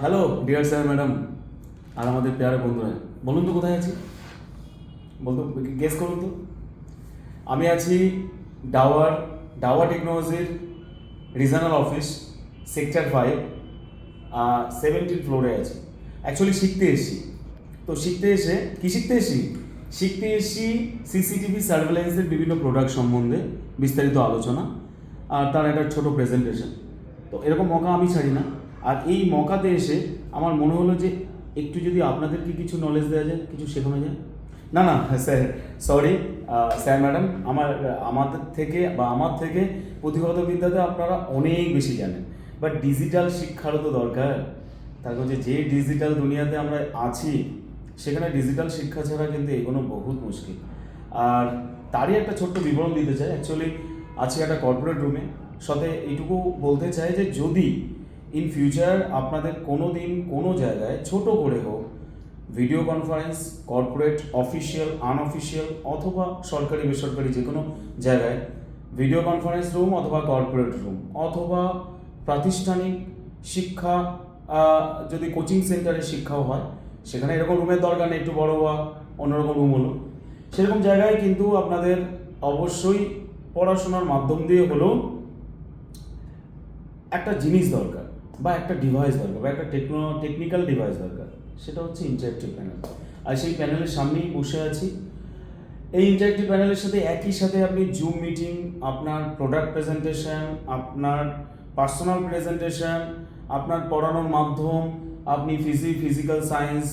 Hello dear sir madam আর আমাদের পেয়ারে বন্ধুরা, বলুন তো কোথায় আছি? বলতো গেস করুন তো। আমি আছি ডাওয়ার, ডাওয়া টেকনোলজির regional office sector five seventeen ফ্লোরে আছি। অ্যাকচুয়ালি শিখতে এসেছি। তো শিখতে এসে, কি শিখতে এসেছি? শিখতে এসেছি সিসিটিভি সার্ভেলেন্সের বিভিন্ন প্রোডাক্ট সম্বন্ধে বিস্তারিত আলোচনা আর তার একটা ছোট প্রেজেন্টেশন তো এরকম মকা আমি ছাড়ি না। আর এই মকাতে এসে আমার মনে হলো যে একটু যদি আপনাদেরকে কিছু নলেজ দেওয়া যায়, কিছু শেখানো যায়। না না, স্যার সরি স্যার ম্যাডাম আমার আমাদের থেকে বা আমার থেকে পুঁথিগত বিদ্যাতে আপনারা অনেক বেশি জানেন। বাট ডিজিটাল শিক্ষারও তো দরকার। তার কাছে যে ডিজিটাল দুনিয়াতে আমরা আছি, সেখানে ডিজিটাল শিক্ষা ছাড়া কিন্তু এগোনো বহুত মুশকিল। আর তারই একটা ছোট্ট বিবরণ দিতে চাই। অ্যাকচুয়ালি আজকে একটা কর্পোরেট রুমে সাথে এইটুকু বলতে চাই যে যদি ইন ফিউচার আপনাদের কোনো দিন কোনো জায়গায় ছোট করে হোক video conference corporate official unofficial অথবা সরকারি, বেসরকারি যে কোনো জায়গায় ভিডিও কনফারেন্স রুম অথবা কর্পোরেট রুম অথবা প্রাতিষ্ঠানিক শিক্ষা যদি কোচিং সেন্টারে শিক্ষাও হয়, সেখানে এরকম রুমের দরকার নেই, একটু বড় বা অন্যরকম রুম হলো। সেরকম জায়গায় কিন্তু আপনাদের অবশ্যই পড়াশোনার মাধ্যম দিয়ে হলেও একটা জিনিস দরকার। বা একটা ডিভাইস দরকার, বা একটা টেকনো টেকনিক্যাল ডিভাইস দরকার, সেটা হচ্ছে ইন্টারেক্টিভ প্যানেল আর সেই প্যানেলের সামনেই বসে আছি। এই ইন্টারেক্টিভ প্যানেলের সাথে একই সাথে আপনি জুম মিটিং আপনার প্রোডাক্ট প্রেজেন্টেশন আপনার পার্সোনাল প্রেজেন্টেশন আপনার পড়ানোর মাধ্যম, আপনি Fiji physical science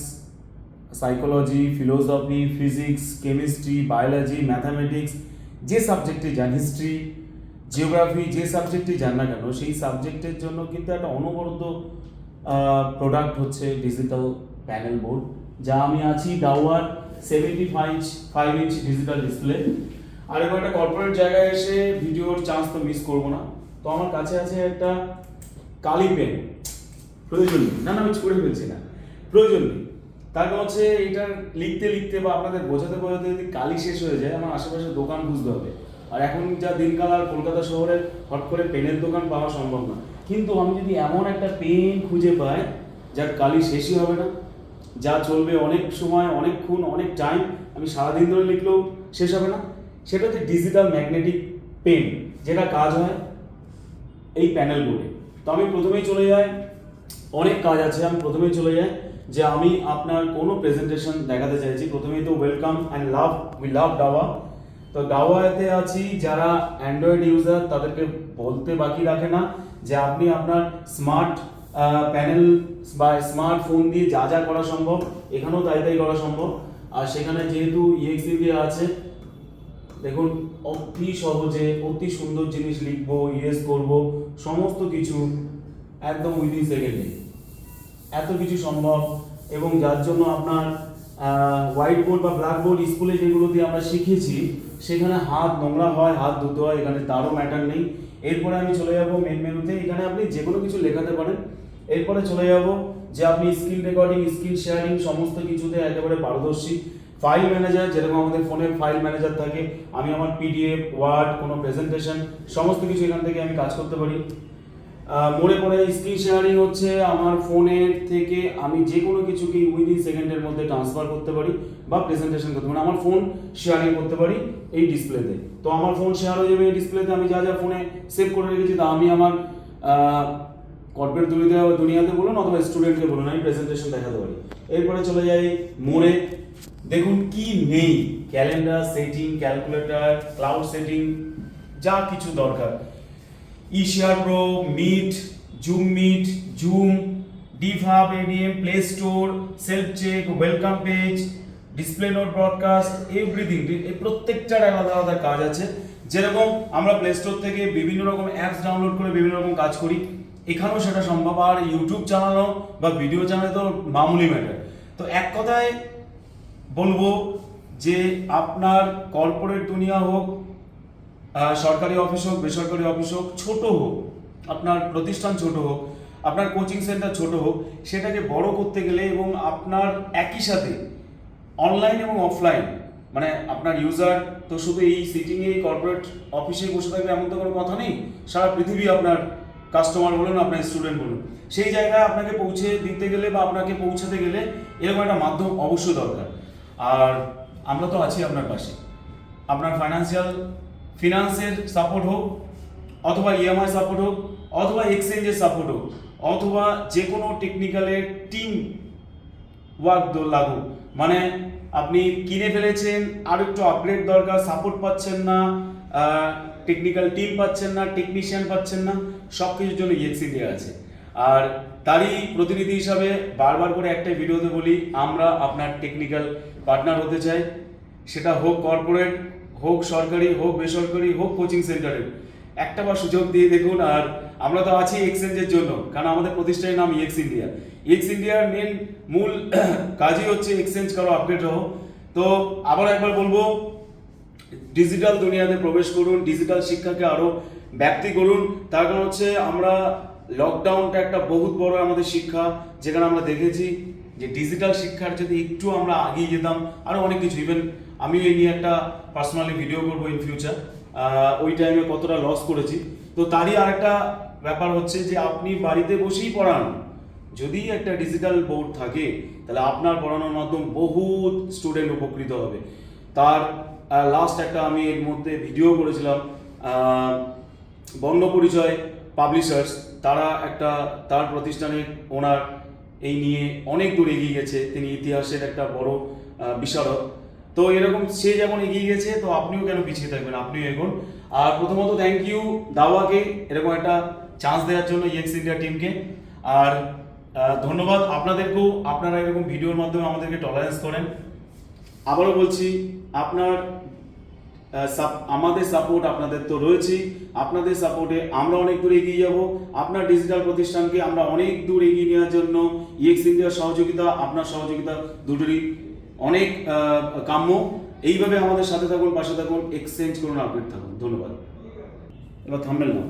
psychology philosophy physics chemistry biology mathematics যে সাবজেক্টে যান হিস্ট্রি জিওগ্রাফি যে সাবজেক্টে যান না কেন, সেই সাবজেক্টের জন্য কিন্তু একটা অনবরত প্রোডাক্ট হচ্ছে ডিজিটাল প্যানেল বোর্ড যা আমি আছি Dawr seventy five five inch digital display আর এবার একটা কর্পোরেট জায়গায় এসে ভিডিওর চান্স তো মিস করব না। তো আমার কাছে আছে একটা কালি পেন প্রয়োজন নেই। না না, আমি ছুড়ে ফেলছি না। প্রয়োজন নেই। তার হচ্ছে এটা লিখতে লিখতে বা আপনাদের বোঝাতে বোঝাতে যদি কালি শেষ হয়ে যায়, আমার আশেপাশে দোকান বুঝতে হবে। আর এখন যা দিনকাল আর কলকাতা শহরে হট করে পেনের দোকান পাওয়া সম্ভব না। কিন্তু আমি যদি এমন একটা পেন খুঁজে পাই, যার কালি শেষই হবে না, যা চলবে অনেক সময় অনেকক্ষণ অনেক টাইম আমি সারাদিন ধরে লিখলেও শেষ হবে না। সেটা হচ্ছে ডিজিটাল ম্যাগনেটিক পেন যেটা কাজ হয় এই প্যানেল বোর্ডে তো আমি প্রথমেই চলে যাই, অনেক কাজ আছে, আমি প্রথমেই চলে যাই যে আমি আপনার কোনো প্রেজেন্টেশন দেখাতে চাইছি। প্রথমেই তো welcome and love we love ডাওয়া তো ডাওয়াতে আছি যারা অ্যান্ড্রয়েড ইউজার তাদেরকে বলতে বাকি রাখে না যে আপনি আপনার স্মার্ট প্যানেল বা স্মার্টফোন দিয়ে যা যা করা সম্ভব, এখানেও তাই তাই করা সম্ভব। আর সেখানে যেহেতু ইএক্সি আছে, দেখুন, অতি সহজে, অতি সুন্দর জিনিস লিখব ইরেজ করব, সমস্ত কিছু একদম উইদিন সেকেন্ডে এত কিছু সম্ভব এবং যার জন্য আপনার হোয়াইট বোর্ড বা ব্ল্যাক বোর্ড স্কুলে যেগুলো দিয়ে আমরা শিখেছি, সেখানে হাত নোংরা হয়, হাত ধুতে হয়, এখানে তারও ম্যাটার নেই। এরপরে আমি চলে যাব মেন মেনুতে। এখানে আপনি যে কোনো কিছু লেখাতে পারেন। এরপরে চলে যাব যে আপনি স্ক্রিন রেকর্ডিং স্ক্রিন শেয়ারিং সমস্ত কিছুতে একেবারে পারদর্শী। ফাইল ম্যানেজার যেরকম আমাদের ফোনে ফাইল ম্যানেজার থাকে, আমি আমার পিডিএফ ওয়ার্ড কোনো প্রেজেন্টেশন সমস্ত কিছু এখান থেকে আমি কাজ করতে পারি। মনে পড়ে স্ক্রিন শেয়ারিং হচ্ছে আমার ফোনের থেকে আমি যে কোনো কিছুকে উইদিন সেকেন্ডের মধ্যে ট্রান্সফার করতে পারি বা প্রেজেন্টেশন করতে পারি। আমার ফোন শেয়ারিং করতে পারি এই ডিসপ্লেতে তো আমার ফোন শেয়ার হয়ে যাবে এই ডিসপ্লেতে আমি যা যা ফোনে সেভ করে রেখেছি তা আমি আমার কর্পোরেট দুনিয়াতে দুনিয়াতে বলুন অথবা স্টুডেন্টকে বলুন, আমি প্রেজেন্টেশন দেখাতে পারি। এরপরে চলে যাই মোড়ে দেখুন কি নেই। Calendar setting calculator cloud setting যা কিছু দরকার। ইশিয়ার pro meet zoom meet zoom ডিভাব ADM play store self check welcome page display note broadcast everything এই প্রত্যেকটার আলাদা আলাদা কাজ আছে। যেরকম আমরা প্লে স্টোর থেকে বিভিন্ন রকম অ্যাপস ডাউনলোড করে বিভিন্ন রকম কাজ করি, এখানেও সেটা সম্ভব। আর ইউটিউব চ্যানেলও বা ভিডিও চ্যানেল তো মামুলি ম্যাটার তো এক কথায় বলব যে আপনার কর্পোরেট দুনিয়া হোক সরকারি অফিস হোক, বেসরকারি অফিস হোক, ছোট হোক, আপনার প্রতিষ্ঠান ছোট হোক, আপনার কোচিং সেন্টার ছোট হোক, সেটাকে বড় করতে গেলে এবং আপনার একই সাথে অনলাইন এবং অফলাইন মানে আপনার ইউজার তো শুধু এই সিটিংয়ে কর্পোরেট অফিসে বসে থাকবে এমন তো কোনো কথা নেই। সারা পৃথিবী আপনার কাস্টমার বলুন, আপনার স্টুডেন্ট বলুন। সেই জায়গায় আপনাকে পৌঁছে দিতে গেলে বা আপনাকে পৌঁছাতে গেলে এরকম একটা মাধ্যম অবশ্যই দরকার। আর আমরা তো আছি আপনার পাশে। আপনার ফাইন্যান্সিয়াল ফিনান্সের সাপোর্ট হোক, অথবা ইএমআই সাপোর্ট হোক, অথবা এক্সচেঞ্জের সাপোর্ট হোক, অথবা যে কোনো টেকনিক্যালের টিম ওয়ার্ক লাগু মানে আপনি কিনে ফেলেছেন, আর একটু আপগ্রেড দরকার সাপোর্ট পাচ্ছেন না টেকনিক্যাল টিম পাচ্ছেন না টেকনিশিয়ান পাচ্ছেন না সব কিছুর জন্য ইএক্স ইন্ডিয়া আছে। আর তারই প্রতিনিধি হিসাবে বারবার করে একটা ভিডিওতে বলি, আমরা আপনার টেকনিক্যাল পার্টনার হতে চাই। সেটা হোক কর্পোরেট হোক সরকারি, হোক বেসরকারি, হোক কোচিং সেন্টারের একটা বার সুযোগ দিয়ে দেখুন আর আমরা তো আছি এক্সচেঞ্জের জন্য, কারণ আমাদের প্রতিষ্ঠানের নাম ইএক্স ইন্ডিয়া এক্স ইন্ডিয়ার মেন মূল কাজই হচ্ছে এক্সচেঞ্জ করো আপডেট হও তো আবার একবার বলব ডিজিটাল দুনিয়াতে প্রবেশ করুন ডিজিটাল শিক্ষাকে আরও ব্যাপ্তি করুন। তার কারণ হচ্ছে আমরা লকডাউনটা একটা বহুত বড় আমাদের শিক্ষা, যেখানে আমরা দেখেছি যে ডিজিটাল শিক্ষার যদি একটু আমরা এগিয়ে যেতাম, আরও অনেক কিছু ইভেন আমিও এই নিয়ে একটা পার্সোনালি ভিডিও করব ইন ফিউচার ওই টাইমে কতটা লস করেছি। তো তারই আর একটা ব্যাপার হচ্ছে যে আপনি বাড়িতে বসেই পড়ান। যদি একটা ডিজিটাল বোর্ড থাকে, তাহলে আপনার পড়ানোর মাধ্যম বহুত স্টুডেন্ট উপকৃত হবে। তার লাস্ট একটা আমি এর মধ্যে ভিডিও করেছিলাম বর্ণ পরিচয় পাবলিশার্স তারা একটা, তার প্রতিষ্ঠানের ওনার এই নিয়ে অনেক দূর এগিয়ে গেছে। তিনি ইতিহাসের একটা বড় বিশারদ। তো এরকম সে যেমন এগিয়ে গেছে, তো আপনিও কেন পিছিয়ে থাকবেন? আপনিও এগোন। আর প্রথমত থ্যাংক ইউ দাওয়াকে এরকম একটা চান্স দেওয়ার জন্য ইয়েক্স ইন্ডিয়া টিমকে আর ধন্যবাদ আপনাদেরকেও। আপনারা এরকম ভিডিওর মাধ্যমে আমাদেরকে টলারেন্স করেন। আবারও বলছি, আপনার আমাদের সাপোর্ট আপনাদের তো রয়েছেই আপনাদের সাপোর্টে আমরা অনেক দূর এগিয়ে যাব। আপনার ডিজিটাল প্রতিষ্ঠানকে আমরা অনেক দূর এগিয়ে নেওয়ার জন্য ইএক্স ইন্ডিয়ার সহযোগিতা, আপনার সহযোগিতা দুটোরই অনেক কাম্য। এইভাবে আমাদের সাথে থাকুন, পাশে থাকুন এক্সচেঞ্জ করুন আপডেট থাকুন। ধন্যবাদ। এবার থামবেন না